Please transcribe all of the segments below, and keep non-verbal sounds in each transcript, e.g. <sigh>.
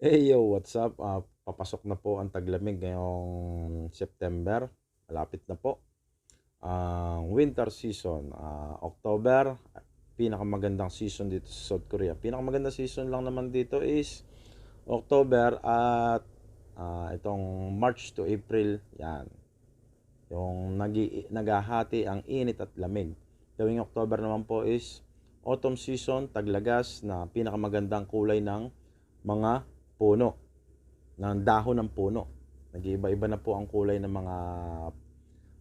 Hey yo, what's up? Ah, papasok na po ang taglamig ngayong September. Malapit na po. Ang winter season, ah, October, pinakamagandang season dito sa South Korea. Pinakamagandang season lang naman dito is October at ah, itong March to April. Yan. Yung nagi, naghahati ang init at lamig. Gawing October naman po is autumn season, taglagas na pinakamagandang kulay ng mga puno, ng dahon ng puno. Nag-iiba-iba na po ang kulay ng mga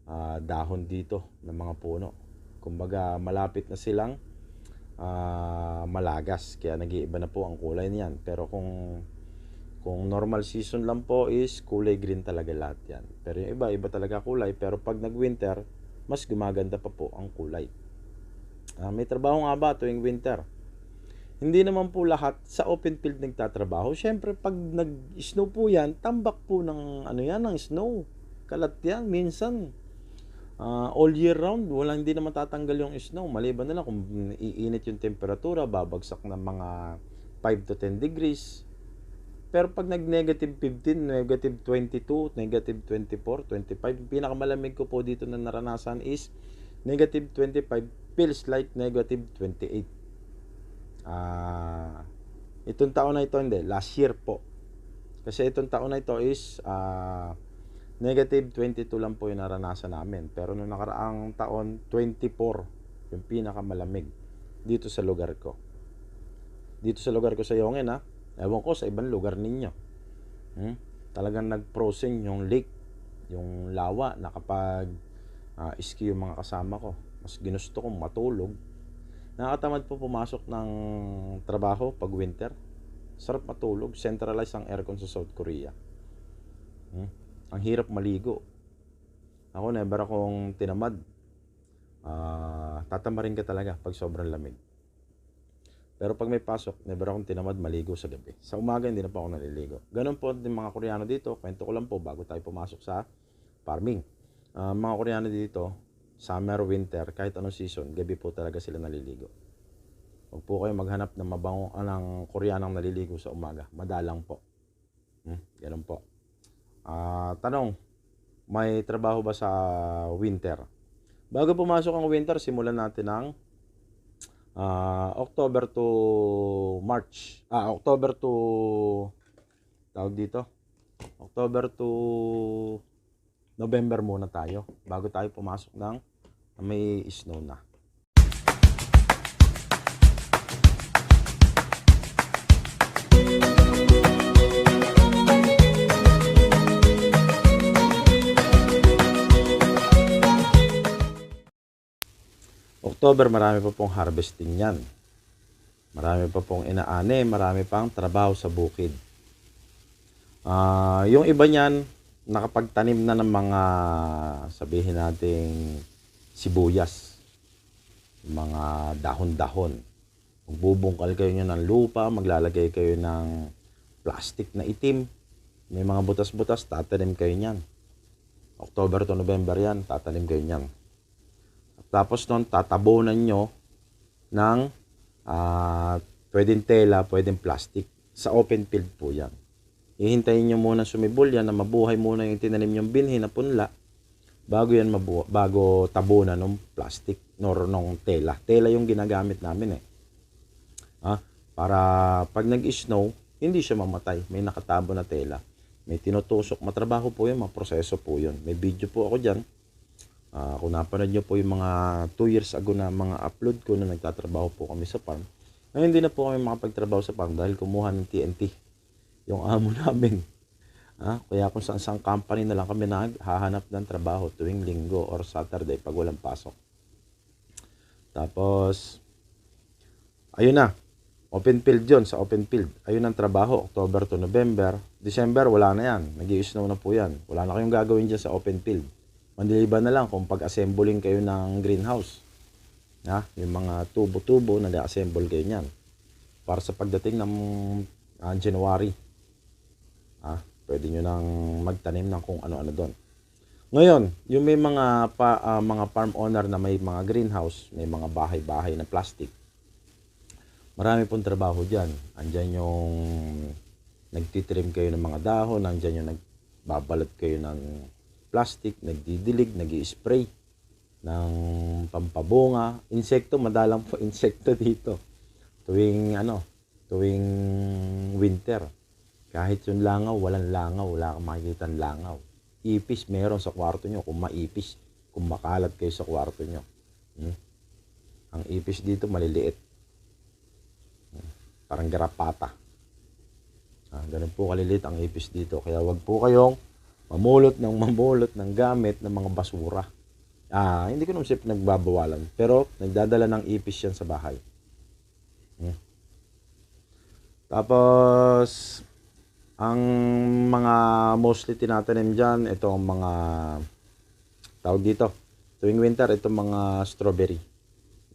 ah, dahon dito ng mga puno. Kumbaga malapit na silang ah, malagas kaya nag-iiba na po ang kulay niyan. Pero kung kung normal season lang po is kulay green talaga lahat yan. Pero yung iba, iba talaga kulay. Pero pag nag-winter, mas gumaganda pa po ang kulay. Ah, may trabaho nga ba tuwing winter? Hindi naman po lahat sa open field nagtatrabaho. Siyempre, pag nag-snow po yan, tambak po ng ano yan, ng snow. Kalat yan, minsan. ah, all year round, wala hindi naman tatanggal yung snow. Maliban na lang kung iinit yung temperatura, babagsak ng mga 5 to 10 degrees. Pero pag nag-negative 15, negative 22, negative 24, 25, yung pinakamalamig ko po dito na naranasan is negative 25 feels like negative 28. Ah, itong taon na ito hindi, last year po. Kasi itong taon na ito is ah, negative 22 lang po yung naranasan namin. Pero nung nakaraang taon, 24 yung pinakamalamig dito sa lugar ko. Dito sa lugar ko sa Yongin ha. Ewan ko sa ibang lugar ninyo. Hmm? Talagang nag-frozen yung lake, yung lawa na kapag ah, ski yung mga kasama ko. Mas ginusto kong matulog Nakakatamad po pumasok ng trabaho pag winter. Sarap matulog. Centralized ang aircon sa South Korea. Hmm? Ang hirap maligo. Ako never akong tinamad. Ah, tatamarin ka talaga pag sobrang lamig. Pero pag may pasok, never akong tinamad maligo sa gabi. Sa umaga, hindi na po ako naliligo. Ganun po din mga Koreano dito. Kwento ko lang po bago tayo pumasok sa farming. Ah, mga Koreano dito, summer, winter, kahit anong season, gabi po talaga sila naliligo. Huwag po kayo maghanap ng mabango ah, ng Koreanang naliligo sa umaga. Madalang po. Hmm, ganun po. Ah, tanong, may trabaho ba sa winter? Bago pumasok ang winter, simulan natin ng ah, October to March. Ah, October to tawag dito. October to November muna tayo bago tayo pumasok ng may snow na. October, marami pa pong harvesting yan. Marami pa pong inaane, marami pang trabaho sa bukid. Ah, yung iba niyan, nakapagtanim na ng mga sabihin nating sibuyas. Mga dahon-dahon. Magbubungkal kayo niya ng lupa, maglalagay kayo ng plastic na itim. May mga butas-butas, tatanim kayo niyan. October to November yan, tatanim kayo niyan. Tapos nun, tatabunan nyo ng ah, pwedeng tela, pwedeng plastic. Sa open field po yan. Ihintayin nyo muna sumibol yan na mabuhay muna yung tinanim yung binhi na punla bago yan mabu bago tabunan ng plastic nor nung tela. Tela yung ginagamit namin eh. Ah, para pag nag-snow, hindi siya mamatay. May nakatabo na tela. May tinutusok. Matrabaho po yun, maproseso po yun. May video po ako dyan. Ah, kung napanood nyo po yung mga 2 years ago na mga upload ko na nagtatrabaho po kami sa farm. Ngayon hindi na po kami makapagtrabaho sa farm dahil kumuha ng TNT yung amo <laughs> namin. Ah, kaya kung saan saan company na lang kami naghahanap ng trabaho tuwing linggo or Saturday pag walang pasok. Tapos, ayun na. Open field yun, sa open field. Ayun ang trabaho, October to November. December, wala na yan. nag snow na po yan. Wala na kayong gagawin dyan sa open field. Mandiliban na lang kung pag-assembling kayo ng greenhouse. Ha? Yung mga tubo-tubo, nag-assemble kayo niyan. Para sa pagdating ng ah, January. Ah, pwede nyo nang magtanim ng kung ano-ano doon. Ngayon, yung may mga pa, ah, mga farm owner na may mga greenhouse, may mga bahay-bahay na plastic. Marami pong trabaho diyan. Andiyan yung nagtitrim kayo ng mga dahon, nandyan yung nagbabalot kayo ng plastic, nagdidilig, nag spray ng pampabunga. Insekto, madalang po <laughs> insekto dito. Tuwing ano, tuwing winter. Kahit yung langaw, walang langaw, wala kang makikita langaw. Ipis meron sa kwarto nyo, kung maipis, kung makalat kayo sa kwarto nyo. Hmm? Ang ipis dito maliliit. Hmm. Parang garapata. Ah, ganun po kaliliit ang ipis dito. Kaya wag po kayong mamulot ng mamulot ng gamit ng mga basura. Ah, hindi ko naman siya nagbabawalan. Pero nagdadala ng ipis yan sa bahay. Hmm. Tapos, ang mga mostly tinatanim dyan, ito ang mga tawag dito. Tuwing winter, itong mga strawberry.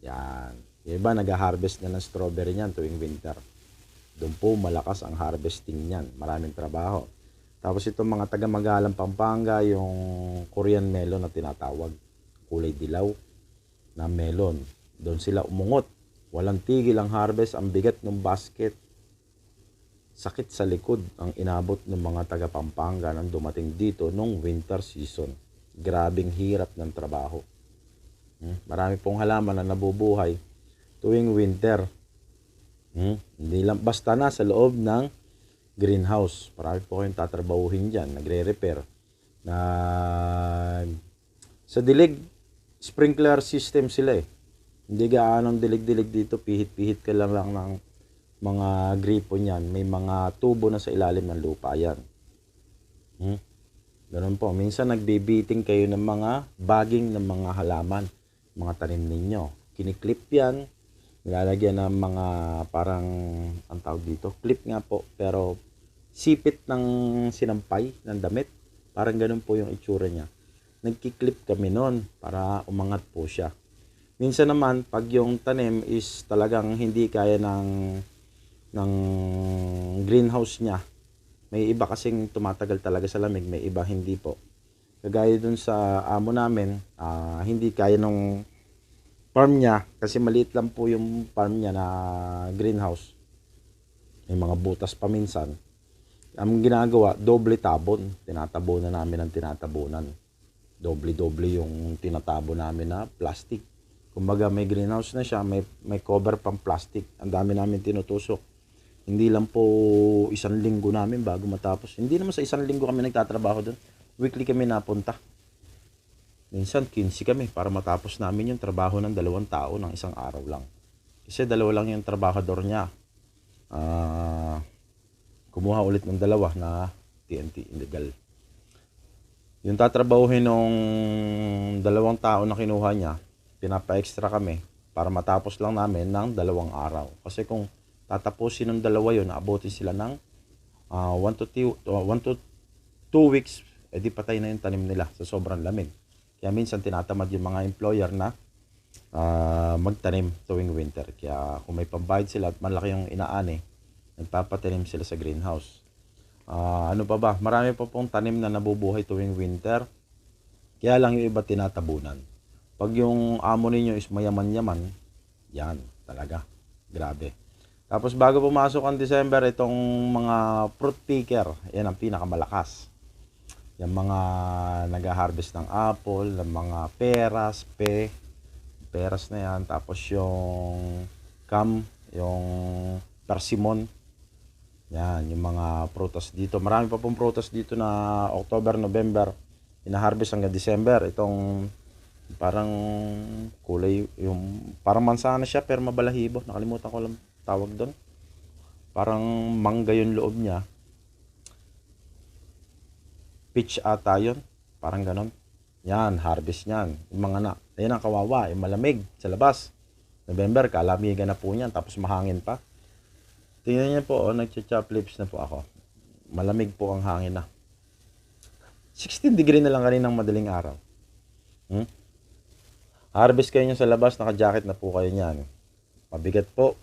Yan. Yung iba, nag-harvest na ng strawberry niyan tuwing winter. Doon po malakas ang harvesting niyan. Maraming trabaho. Tapos itong mga taga-magalang Pampanga, yung Korean melon na tinatawag. Kulay dilaw na melon. Doon sila umungot. Walang tigil ang harvest. Ang bigat ng basket. Sakit sa likod ang inabot ng mga taga Pampanga nang dumating dito nung winter season. Grabing hirap ng trabaho. Hmm? Marami pong halaman na nabubuhay tuwing winter. Hmm? Hindi lang basta na sa loob ng greenhouse. Marami po kayong tatrabahuhin dyan. Nagre-repair. Nag... Sa dilig, sprinkler system sila eh. Hindi gaanong dilig-dilig dito. Pihit-pihit ka lang lang ng mga gripo niyan. May mga tubo na sa ilalim ng lupa yan. Hmm? Ganun po. Minsan nagbibiting kayo ng mga baging ng mga halaman. Mga tanim ninyo. Kiniklip yan. Nilalagyan ng mga parang, ang tawag dito, clip nga po. Pero sipit ng sinampay ng damit. Parang ganun po yung itsura niya. Nagkiklip kami noon para umangat po siya. Minsan naman, pag yung tanim is talagang hindi kaya ng, ng greenhouse niya, may iba kasing tumatagal talaga sa lamig, may iba hindi po. Kagaya dun sa amo namin, ah, hindi kaya nung farm niya, kasi maliit lang po yung farm niya na greenhouse. May mga butas pa minsan. Ang ginagawa, doble tabon. Tinatabunan namin ang tinatabunan. Doble-doble yung tinatabo namin na plastic. Kumbaga may greenhouse na siya, may, may cover pang plastic. Ang dami namin tinutusok. Hindi lang po isang linggo namin bago matapos. Hindi naman sa isang linggo kami nagtatrabaho doon. Weekly kami napunta. Minsan 15 kami para matapos namin yung trabaho ng dalawang tao ng isang araw lang. Kasi dalawa lang yung trabahador niya. Ah, kumuha ulit ng dalawa na TNT illegal. Yung tatrabahuhin nung dalawang tao na kinuha niya, pinapa-extra kami para matapos lang namin ng dalawang araw. Kasi kung tatapusin ng dalawa yun, abutin sila ng 1 to 2 one to 2 weeks, edi patay na yung tanim nila sa sobrang lamig. Kaya minsan tinatamad yung mga employer na ah, magtanim tuwing winter. Kaya kung may pambayad sila at malaki yung inaani, nagpapatanim sila sa greenhouse. Ah, ano pa ba? Marami pa pong tanim na nabubuhay tuwing winter. Kaya lang yung iba tinatabunan. Pag yung amo ninyo is mayaman-yaman, yan talaga. Grabe. Tapos bago pumasok ang December, itong mga fruit picker, yan ang pinakamalakas. Yung mga nag-harvest ng apple, ng mga peras, pe, peras na yan. Tapos yung cam, yung persimmon, yan, yung mga prutas dito. Marami pa pong prutas dito na October, November, ina-harvest hanggang December. Itong parang kulay, yung parang mansana siya pero mabalahibo. Nakalimutan ko lang tawag doon. Parang mangga yung loob niya. Peach ata yun. Parang ganon. Yan, harvest niyan. Yung mga na, ayan ang kawawa, yung malamig sa labas. November, kalamigan na po niyan, tapos mahangin pa. Tingnan niyo po, oh, nagcha-chop lips na po ako. Malamig po ang hangin na. 16 degree na lang kaninang madaling araw. Hmm? Harvest kayo sa labas, naka-jacket na po kayo niyan. Mabigat po.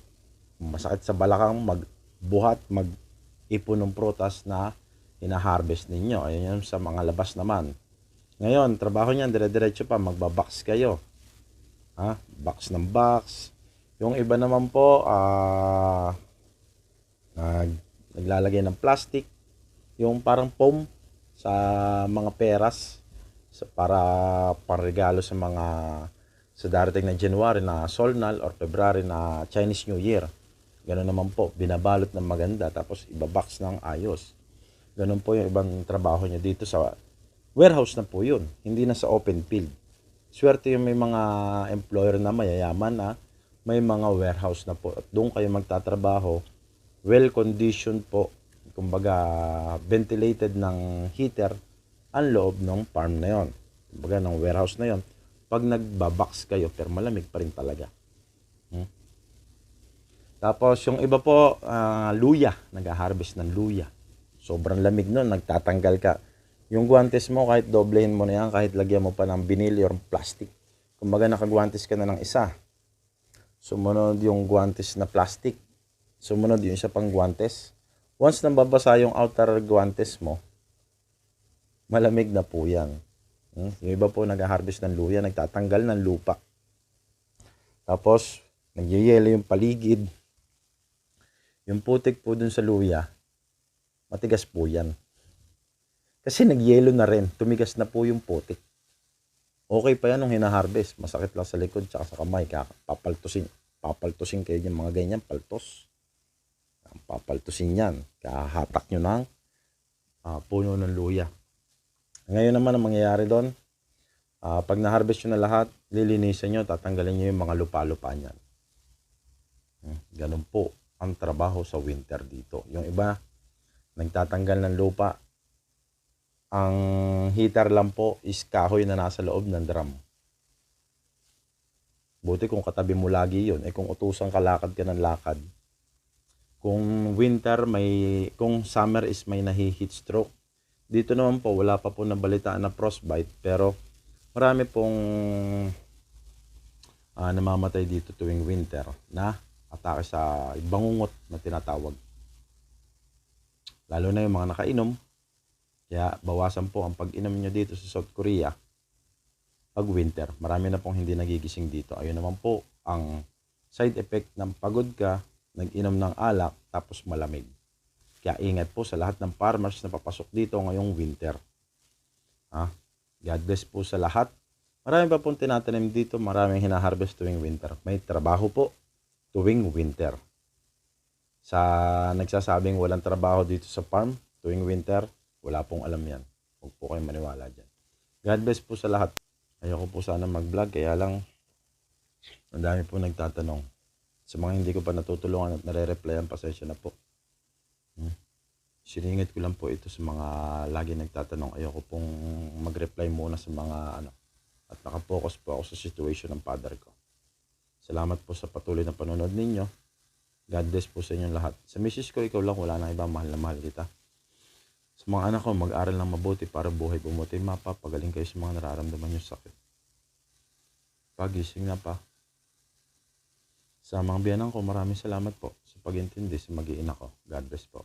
Masakit sa balakang magbuhat, mag-ipon ng prutas na ina-harvest ninyo. Ayun yun sa mga labas naman. Ngayon, trabaho niyan, dire-diretso pa, magbabox kayo. Ha? Box ng box. Yung iba naman po, ah, nag naglalagay ng plastic, yung parang foam sa mga peras sa para panregalo sa mga sa darating na January na Solnal or February na Chinese New Year. Ganun naman po, binabalot ng maganda tapos ibabox ng ayos. Ganun po yung ibang trabaho niya dito sa warehouse na po yun, hindi na sa open field. Swerte yung may mga employer na mayayaman na may mga warehouse na po at doon kayo magtatrabaho well conditioned po kumbaga ventilated ng heater ang loob ng farm na yon kumbaga ng warehouse na yon pag nagbabox kayo pero malamig pa rin talaga? Tapos yung iba po ah, luya. Nag-harvest ng luya. Sobrang lamig nun. Nagtatanggal ka. Yung guantes mo kahit doblehin mo na yan kahit lagyan mo pa ng binili or plastic. Kumbaga nakagwantes ka na ng isa. Sumunod yung guantes na plastic. Sumunod yung isa pang guantes once nababasa yung outer guantes mo malamig na po yan. Hmm? yung iba po nag-harvest ng luya nagtatanggal ng lupa. Tapos nagyayelo yung paligid yung putik po dun sa luya matigas po yan. Kasi nagyelo na rin tumigas na po yung putik. Okay pa yan nung hinaharvest masakit lang sa likod tsaka sa kamay papaltusin papaltusin kayo yung mga ganyan paltos. Papaltusin yan kahatak nyo ng ah, puno ng luya. Ngayon naman ang mangyayari doon ah, pag na-harvest nyo na lahat lilinisan nyo tatanggalin nyo yung mga lupa-lupa niyan. Hmm, ganun po ang trabaho sa winter dito yung iba nagtatanggal ng lupa ang heater lang po is kahoy na nasa loob ng drum Buti kung katabi mo lagi yon eh kung utusan ka lakad ka ng lakad. Kung winter may kung summer is may nahi-heat stroke. Dito naman po wala pa po nabalitaan na frostbite pero marami pong ah, namamatay dito tuwing winter na atake sa bangungot na tinatawag. Lalo na yung mga nakainom. Kaya bawasan po ang pag-inom nyo dito sa South Korea pag winter. Marami na pong hindi nagigising dito. Ayun naman po ang side effect ng pagod ka, nag-inom ng alak, tapos malamig. Kaya ingat po sa lahat ng farmers na papasok dito ngayong winter. Ha? God bless po sa lahat. Marami pa pong tinatanim dito, maraming hinaharvest tuwing winter. May trabaho po tuwing winter. Sa nagsasabing walang trabaho dito sa farm tuwing winter, wala pong alam yan. Huwag po kayong maniwala dyan. God bless po sa lahat. Ayoko po sana mag-vlog, kaya lang ang dami po nagtatanong. Sa mga hindi ko pa natutulungan at nare-replyan, pasensya na po. Hmm. Siningit ko lang po ito sa mga lagi nagtatanong. Ayoko pong mag-reply muna sa mga ano. At nakapokus po ako sa situation ng father ko. Salamat po sa patuloy na panonood ninyo. God bless po sa inyong lahat. Sa misis ko, ikaw lang, wala na iba. Mahal na mahal kita. Sa mga anak ko, mag-aral ng mabuti para buhay bumuti. Mapapagaling kayo sa mga nararamdaman nyo sakit. Pagising na pa. Sa mga biyanan ko, maraming salamat po sa pag-intindi sa mag-iina ko. God bless po.